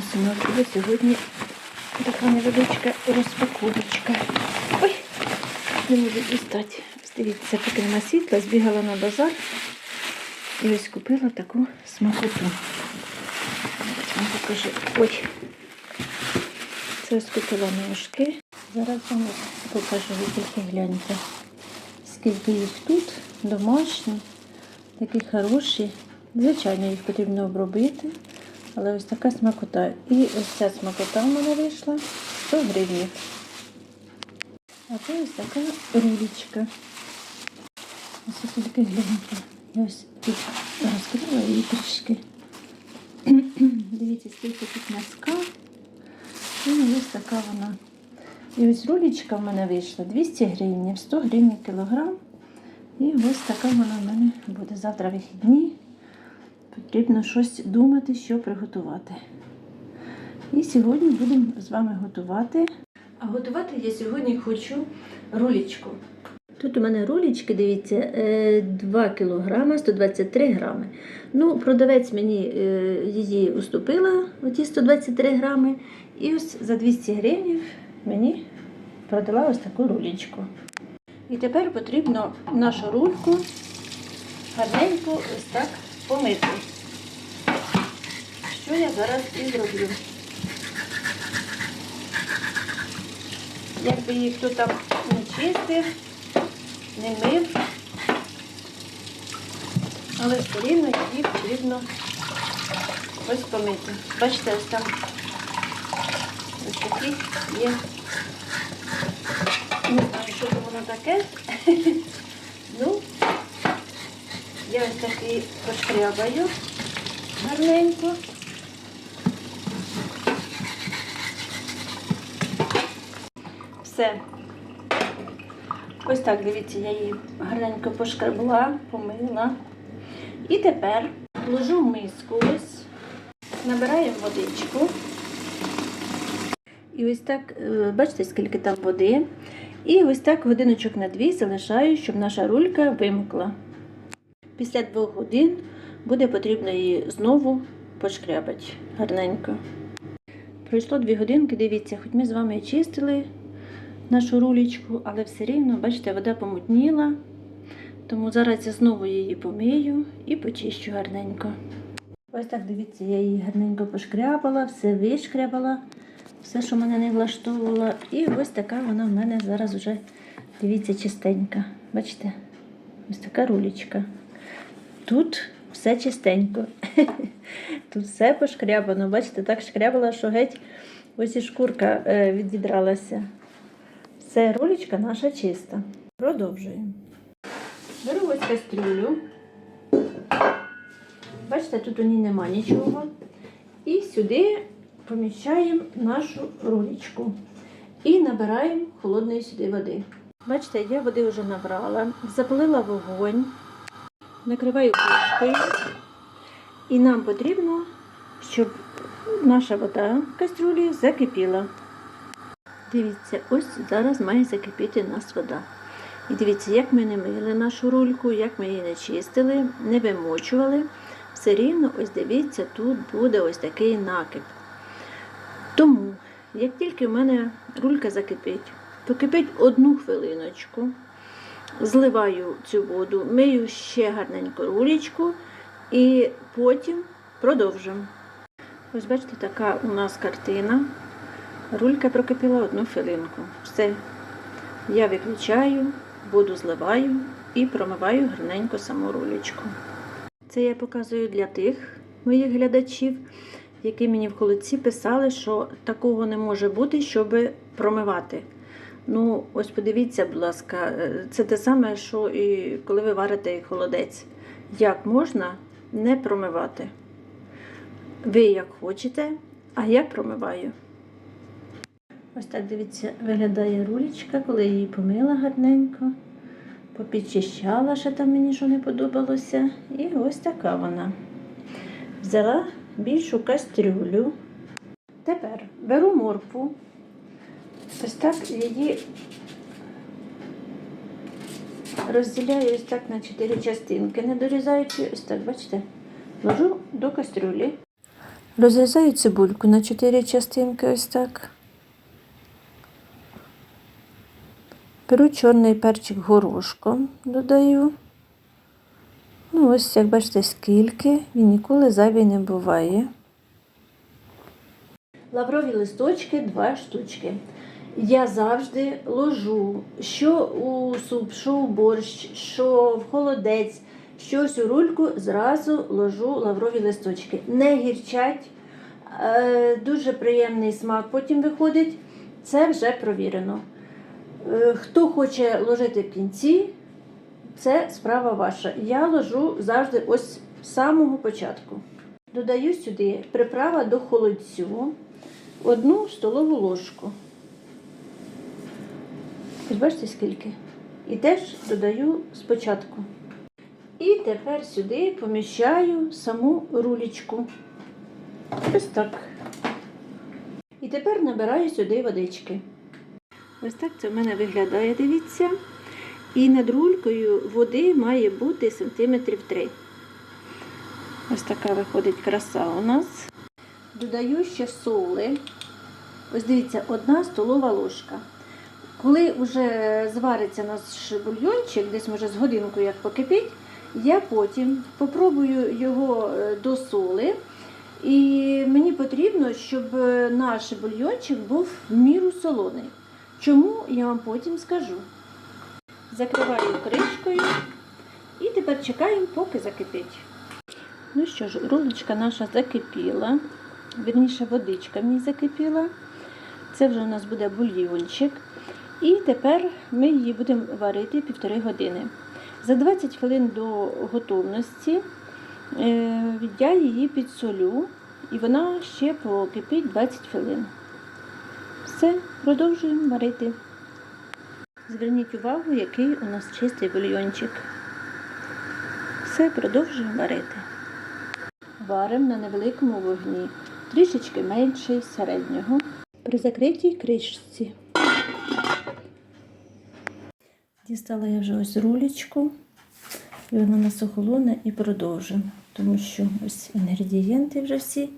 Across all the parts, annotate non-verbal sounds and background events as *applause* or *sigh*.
Ось у нас буде сьогодні така невеличка розпаковочка. Ой, не можу дістати. Дивіться, поки нема світла, збігала на базар і ось купила таку смакоту. Вам покажу. Ой. Це ось купила ножки. Зараз вам покажу, ви тільки гляньте. Скільки їх тут, домашні, такі хороші. Звичайно, їх потрібно обробити. Але ось така смакота. І ось ця смакота в мене вийшла 100 гривень. А це ось така рулечка. Ось тільки гляньте. Я ось тут розкрила її трішки. *clears throat* Дивіться, скільки тут м'язка. І ось така вона. І ось рулечка в мене вийшла 200 гривень, 100 гривень кілограм. І ось така вона в мене буде завтра вихідні. Потрібно щось думати, що приготувати. І сьогодні будемо з вами готувати. А готувати я сьогодні хочу рулечку. Тут у мене рулечки, дивіться, е, 2 кг 123 грами. Ну, продавець мені е, її уступила, оті 123 грами. І ось за 200 гривень мені продала ось таку рулечку. І тепер потрібно нашу рульку гарненько ось так помити. Що я зараз і зроблю. Якби її хто там не чистив, не мив, але все рівно її потрібно ось помити. Бачите, ось там ось такі є. Не знаю, що воно таке. *laughs* ну, я ось такий пошкрябаю гарненько. Все. Ось так, дивіться, я її гарненько пошкребла, помила. І тепер ложу в миску ось, набираю водичку. І ось так, е, бачите, скільки там води. І ось так годиночок на дві залишаю, щоб наша рулька вимокла. Після двох годин буде потрібно її знову пошкрябати гарненько. Пройшло дві годинки, дивіться, хоч ми з вами чистили нашу рулечку, але все рівно, бачите, вода помутніла. Тому зараз я знову її помию і почищу гарненько. Ось так, дивіться, я її гарненько пошкрябала, все вишкрябала, все, що мене не влаштовувало. І ось така вона в мене зараз вже, дивіться, чистенька. Бачите? Ось така рулечка. Тут все чистенько. *laughs* Тут все пошкрябано. Бачите, так шкрябала, що геть ось і шкурка е, відідралася. Все, рулечка наша чиста. Продовжуємо. Беру ось кастрюлю. Бачите, тут у ній нема нічого. І сюди поміщаємо нашу рулечку. І набираємо холодної сюди води. Бачите, я води вже набрала, запалила вогонь, накриваю кришкою. І нам потрібно, щоб наша вода в кастрюлі закипіла. Дивіться, ось зараз має закипіти нас вода. І дивіться, як ми не мили нашу рульку, як ми її не чистили, не вимочували. Все рівно, ось дивіться, тут буде ось такий накип. Тому, як тільки в мене рулька закипить, то кипить одну хвилиночку, зливаю цю воду, мию ще гарненько рулечку і потім продовжимо. Ось бачите, така у нас картина. Рулька прокипіла одну хвилинку. Все. Я виключаю, воду зливаю і промиваю гарненько саму рулечку. Це я показую для тих моїх глядачів, які мені в холодці писали, що такого не може бути, щоб промивати. Ну, ось подивіться, будь ласка, це те саме, що і коли ви варите холодець. Як можна не промивати? Ви як хочете, а я промиваю. Ось так, дивіться, виглядає рулечка, коли її помила гарненько, попідчищала, що там мені що не подобалося. І ось така вона. Взяла більшу кастрюлю. Тепер беру моркву. Ось так її розділяю ось так на чотири частинки, не дорізаючи, ось так, бачите, ложу до кастрюлі. Розрізаю цибульку на 4 частинки ось так. Беру чорний перчик горошком, додаю. Ну, ось, як бачите, скільки, він ніколи зайвий не буває. Лаврові листочки два штучки. Я завжди ложу, що у суп, що у борщ, що в холодець, щось у рульку, зразу ложу лаврові листочки. Не гірчать, е, дуже приємний смак потім виходить. Це вже провірено. Е, Хто хоче ложити кінці, це справа ваша. Я ложу завжди ось з самого початку. Додаю сюди приправа до холодцю, одну столову ложку. Ось бачите скільки? І теж додаю спочатку. І тепер сюди поміщаю саму рулечку. Ось так. І тепер набираю сюди водички. Ось так це в мене виглядає, дивіться. І над рулькою води має бути сантиметрів 3. Ось така виходить краса у нас. Додаю ще соли. Ось дивіться, одна столова ложка. Коли вже звариться наш бульйончик, десь може з годинку як покипить, я потім попробую його е, до соли. І мені потрібно, щоб е, наш бульйончик був в міру солоний. Чому я вам потім скажу. Закриваю кришкою і тепер чекаємо, поки закипить. Ну що ж, рулечка наша закипіла. Вірніше, водичка ній закипіла. Це вже у нас буде бульйончик. І тепер ми її будемо варити півтори години. За 20 хвилин до готовності е, я її підсолю, і вона ще покипить 20 хвилин. Все, продовжуємо варити. Зверніть увагу, який у нас чистий бульйончик. Все, продовжуємо варити. Варимо на невеликому вогні, трішечки менший середнього. При закритій кришці. Дістала я вже ось рулечку, і вона нас охолоне і продовжимо, тому що ось інгредієнти вже всі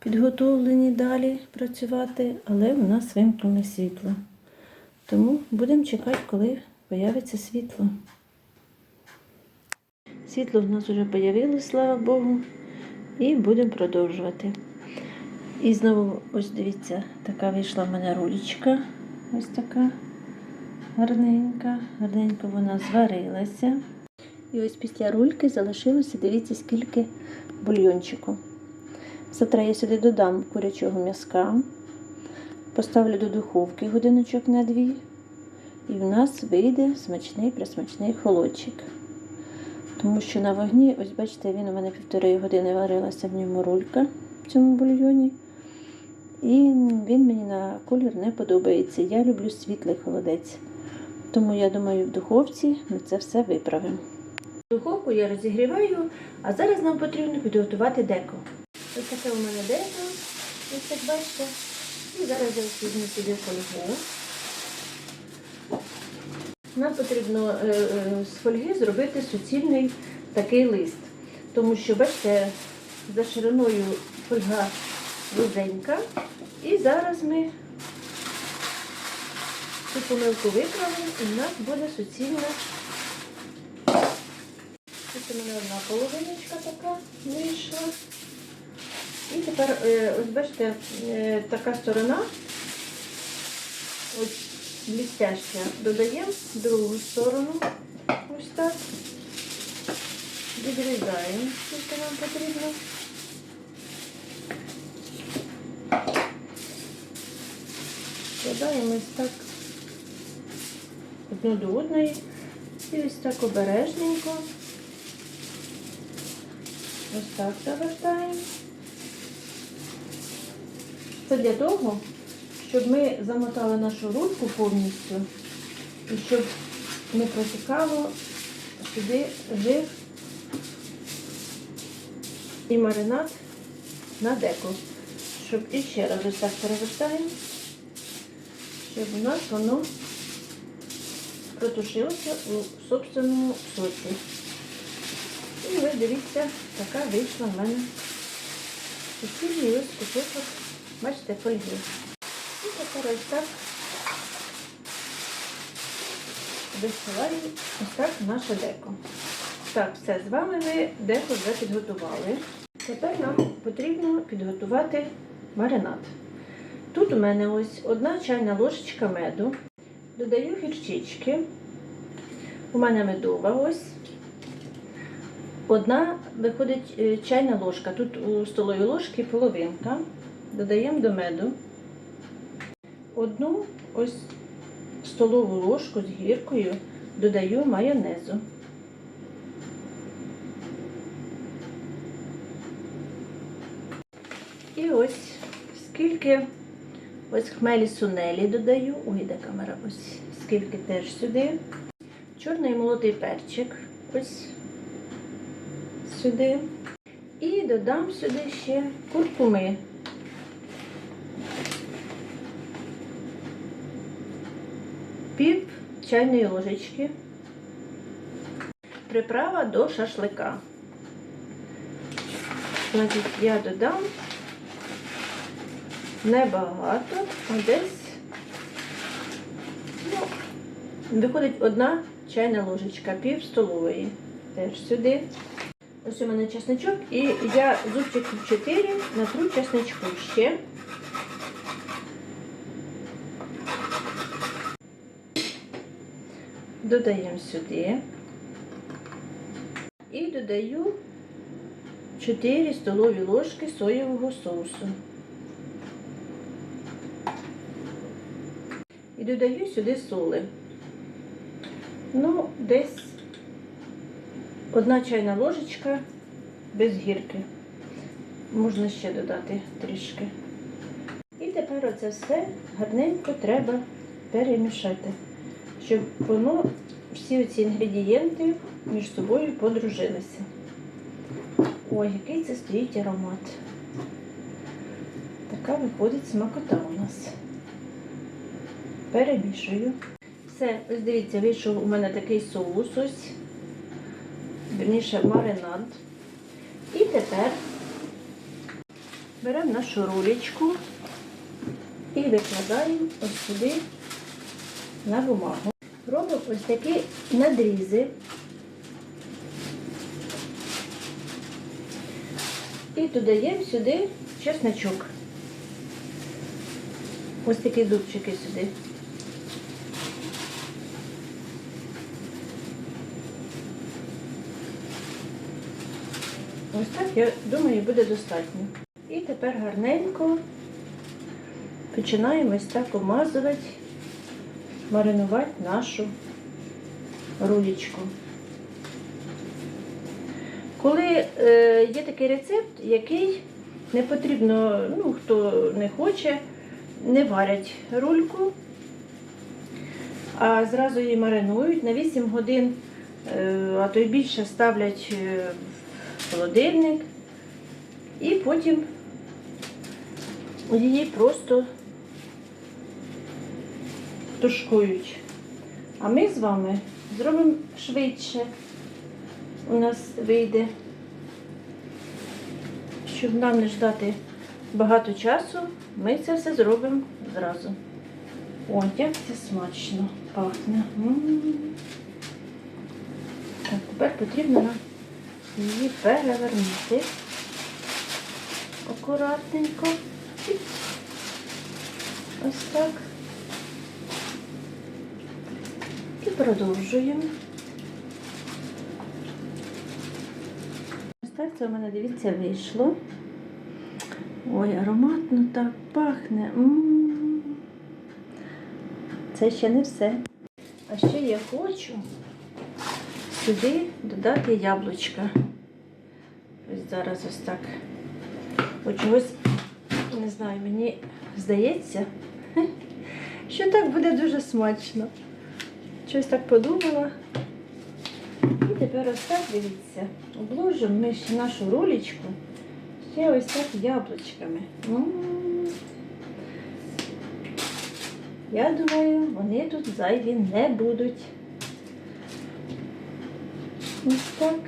підготовлені далі працювати, але у нас вимкнули світло. Тому будемо чекати, коли появиться світло. Світло в нас вже появилось, слава Богу, і будемо продовжувати. І знову, ось дивіться, така вийшла в мене рулечка. Ось така гарненька. Гарненько вона зварилася. І ось після рульки залишилося, дивіться, скільки бульйончику. Завтра я сюди додам курячого м'язка, поставлю до духовки годиночок на дві. І в нас вийде смачний присмачний холодчик. Тому що на вогні, ось бачите, він у мене півтори години варилася в ньому рулька в цьому бульйоні. І він мені на колір не подобається. Я люблю світлий холодець. Тому я думаю, в духовці ми це все виправимо. Духовку я розігріваю, а зараз нам потрібно підготувати деко. Ось таке у мене деко, ось як бачите. І зараз я візьму сюди фольгу. Нам потрібно е, е, з фольги зробити суцільний такий лист. Тому що, бачите, за шириною фольга вузенька. І зараз ми цю помилку виправимо і в нас буде суцільна. Тут у мене одна половиночка така вийшла. І тепер, е, ось бачите, е, така сторона, ось блістяща, додаємо другу сторону, ось так. Відрізаємо, скільки нам потрібно. Складаємо ось так одну до одної і ось так обережненько. Ось так завертаємо. Це для того, щоб ми замотали нашу рульку повністю і щоб не протікало сюди жир і маринад на деко. Щоб іще раз ось так перевертаємо, щоб у нас воно протушилося у собственному соці. І ви дивіться, така вийшла в мене Сусідній ось кусочок, бачите, фольги. І тепер ось так висилаю ось так наше деко. Так, все, з вами ви деко вже підготували. Тепер нам потрібно підготувати маринад. Тут у мене ось одна чайна ложечка меду. Додаю гірчички. У мене медова ось. Одна виходить е, чайна ложка. Тут у столовій ложки половинка. Додаємо до меду. Одну ось столову ложку з гіркою додаю майонезу. І ось скільки ось хмелі сунелі додаю. Ой, де камера, ось скільки теж сюди. Чорний молотий перчик. Ось сюди. І додам сюди ще куркуми. Пів чайної ложечки. Приправа до шашлика. Значить, я додам небагато, а десь ну, виходить одна чайна ложечка, пів столової. Теж сюди. Ось у мене чесничок, і я зубчиків 4 натру чесничку ще. Додаємо сюди. І додаю 4 столові ложки соєвого соусу. І додаю сюди соли. Ну, десь одна чайна ложечка без гірки. Можна ще додати трішки. І тепер оце все гарненько треба перемішати, щоб воно, всі ці інгредієнти між собою подружилися. Ой, який це стоїть аромат. Така виходить смакота у нас. Перемішую. Все, ось дивіться, вийшов у мене такий соус ось, верніше маринад. І тепер беремо нашу рулечку і викладаємо ось сюди на бумагу. Робимо ось такі надрізи. І додаємо сюди чесночок. Ось такі зубчики сюди. Ось так, я думаю, буде достатньо. І тепер гарненько починаємо ось так обмазувати, маринувати нашу рулечку. Коли е, є такий рецепт, який не потрібно, ну, хто не хоче, не варять рульку, а зразу її маринують на 8 годин, е, а то й більше ставлять е, в холодильник і потім її просто тушкують. А ми з вами зробимо швидше. У нас вийде, щоб нам не ждати багато часу, ми це все зробимо зразу. Ой, як це смачно пахне. Так, тепер потрібно її перевернути акуратненько. Ось так. І продовжуємо. Ось це у мене, дивіться, вийшло. Ой, ароматно так пахне. Це ще не все. А ще я хочу сюди додати яблучка. Ось зараз ось так. От чогось, не знаю, мені здається, *laughs* що так буде дуже смачно. Щось так подумала. І тепер ось так, дивіться, обложимо ми ще нашу рулечку ще ось так яблучками. Я думаю, вони тут зайві не будуть. Ось так.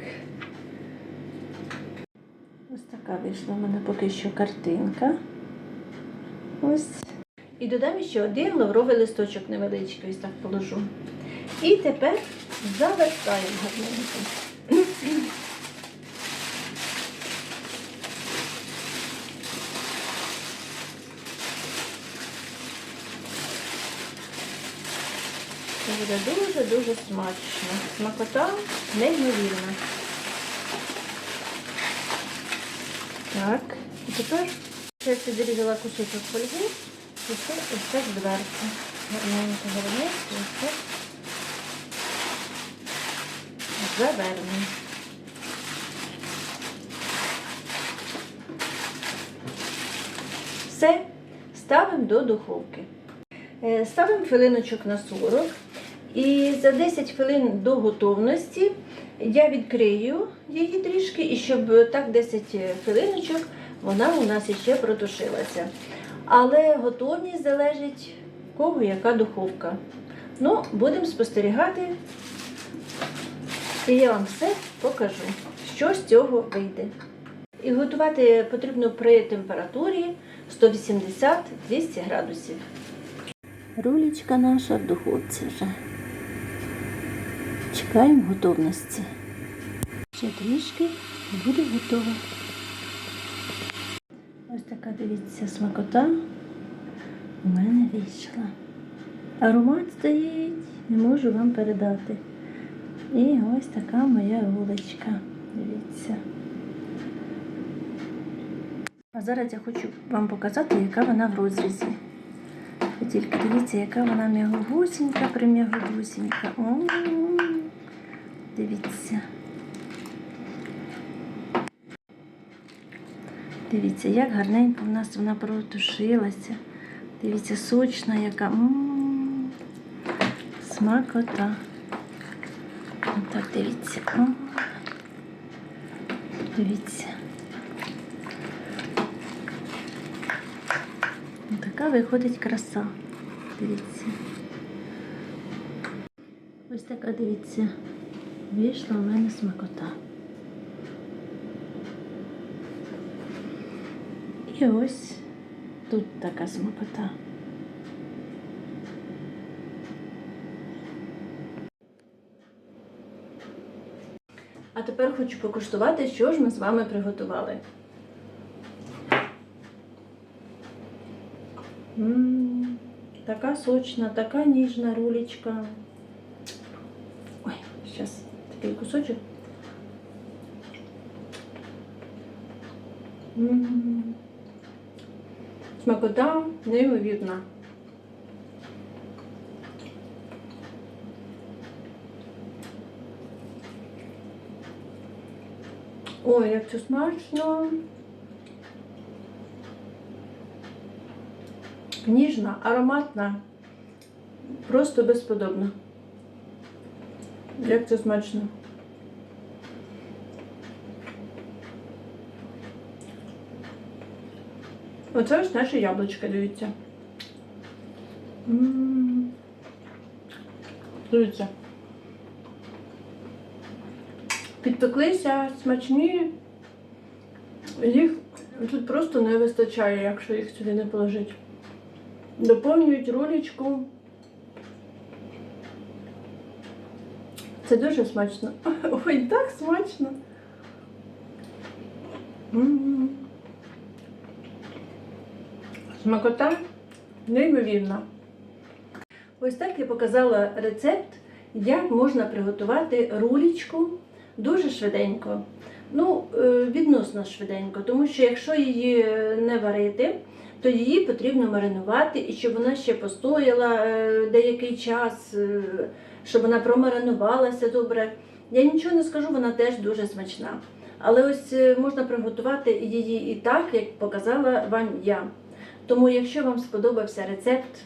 Ось така вийшла в мене поки що картинка. Ось. І додам ще один лавровий листочок невеличкий, ось так положу. І тепер завертаємо гарненько. Це буде дуже-дуже смачно. Смакота неймовірна. Так, і тепер я собі різала кусочок фольги і це ось так зверху. Гарненько, гарненько, ось так. Завернемо. Все, ставимо до духовки. Е, Ставимо хвилиночок на 40. І за 10 хвилин до готовності я відкрию її трішки, і щоб так 10 хвилиночок вона у нас іще протушилася. Але готовність залежить кого яка духовка. Ну, будемо спостерігати. І я вам все покажу, що з цього вийде. І готувати потрібно при температурі 180-200 градусів. Рулечка наша в духовці вже. Чекаємо готовності. Ще трішки буде готова. Ось така, дивіться, смакота у мене вийшла. Аромат стоїть, не можу вам передати. І ось така моя рулечка. Дивіться. А зараз я хочу вам показати, яка вона в розрізі. Ви Тільки дивіться, яка вона м'ягусінька, прим'ягусінька. Дивіться. Дивіться, як гарненько в нас вона протушилася. Дивіться, сочна яка. М-м-м. Смакота. Отак, дивіться. Дивіться. Така виходить краса. Дивіться. Ось така, дивіться, вийшла у мене смакота. І ось тут така смакота. А тепер хочу покуштувати, що ж ми з вами приготували. М, Така сочна, така ніжна рулечка. Ой, зараз такий кусочок. М, Смакота неймовірна. Ой, як це смачно. Ніжна, ароматна, просто безподобна. Як це смачно. Оце ось наше яблучко, дивіться. М. Дивіться. Підпеклися, смачні. Їх тут просто не вистачає, якщо їх сюди не положити. Доповнюють рулечку. Це дуже смачно. *laughs* Ой, так смачно. Смакота неймовірна. Ось так я показала рецепт, як можна приготувати рулічку дуже швиденько. Ну, е, відносно швиденько, тому що якщо її е, не варити, то її потрібно маринувати і щоб вона ще постояла е, деякий час, щоб вона промаринувалася добре. Я нічого не скажу, вона теж дуже смачна. Але ось можна приготувати її і так, як показала вам я. Тому, якщо вам сподобався рецепт,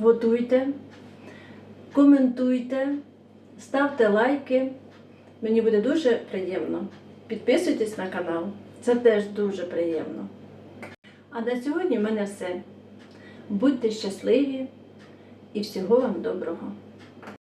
готуйте, коментуйте, ставте лайки. Мені буде дуже приємно. Підписуйтесь на канал, це теж дуже приємно. А на сьогодні в мене все. Будьте щасливі і всього вам доброго!